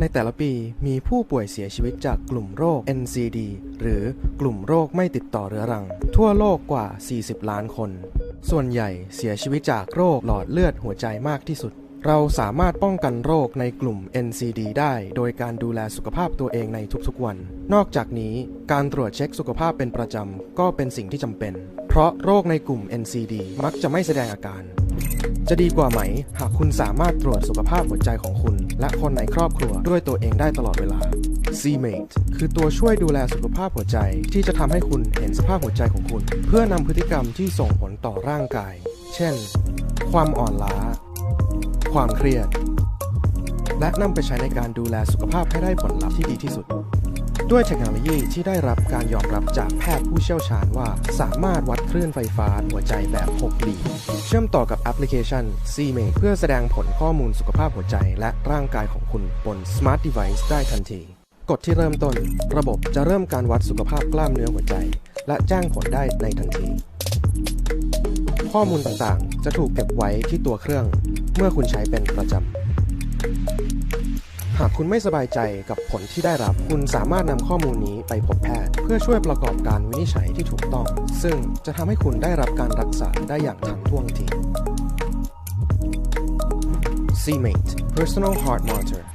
ในแต่ละปีมีผู้ป่วยเสียชีวิตจากกลุ่มโรค NCD หรือกลุ่มโรคไม่ติดต่อเรื้อรัง ทั่วโลกกว่า 40 ล้านคน ส่วนใหญ่เสียชีวิตจากโรคหลอดเลือดหัวใจมากที่สุด เราสามารถป้องกันโรคในกลุ่ม NCD ได้โดยการดูแลสุขภาพตัวเองในทุกๆวัน นอกจากนี้การตรวจเช็คสุขภาพเป็นประจำก็เป็นสิ่งที่จำเป็น เพราะโรคในกลุ่ม NCD มักจะไม่แสดงอาการ จะดีกว่าไหม หากคุณสามารถตรวจสุขภาพหัวใจของคุณ และคนในครอบครัวด้วยตัวเองได้ตลอดเวลา C-Mate คือตัวช่วยดูแลสุขภาพหัวใจ ที่จะทำให้คุณเห็นสภาพหัวใจของคุณ เพื่อนำพฤติกรรมที่ส่งผลต่อร่างกาย เช่น ความอ่อนล้า ความเครียด และนำไปใช้ในการดูแลสุขภาพให้ได้ผลลัพธ์ที่ดีที่สุด ด้วยเทคโนโลยีที่ได้รับการยอมรับจากแพทย์ผู้เชี่ยวชาญว่า สามารถวัดคลื่นไฟฟ้าหัวใจแบบ 6 หลีเชื่อมต่อกับแอปพลิเคชัน CMake เพื่อแสดงผลข้อมูลสุขภาพหัวใจและร่างกายของคุณบน Smart Device ได้ทันที กดที่เริ่มต้น ระบบจะเริ่มการวัดสุขภาพกล้ามเนื้อหัวใจ และแจ้งผลได้ในทันที ข้อมูลต่างๆ จะถูกเก็บไว้ที่ตัวเครื่อง เมื่อคุณใช้เป็นประจำากคุณไม่สบายใจกับผลที่ได้รับ คุณสามารถนำข้อมูลนี้ไปพบแพทย์ เพื่อช่วยประกอบการวินิจฉัยที่ถูกต้อง ซึ่งจะทำให้คุณได้รับการรักษาได้อย่างทันท่วงที CMate Personal Heart Monitor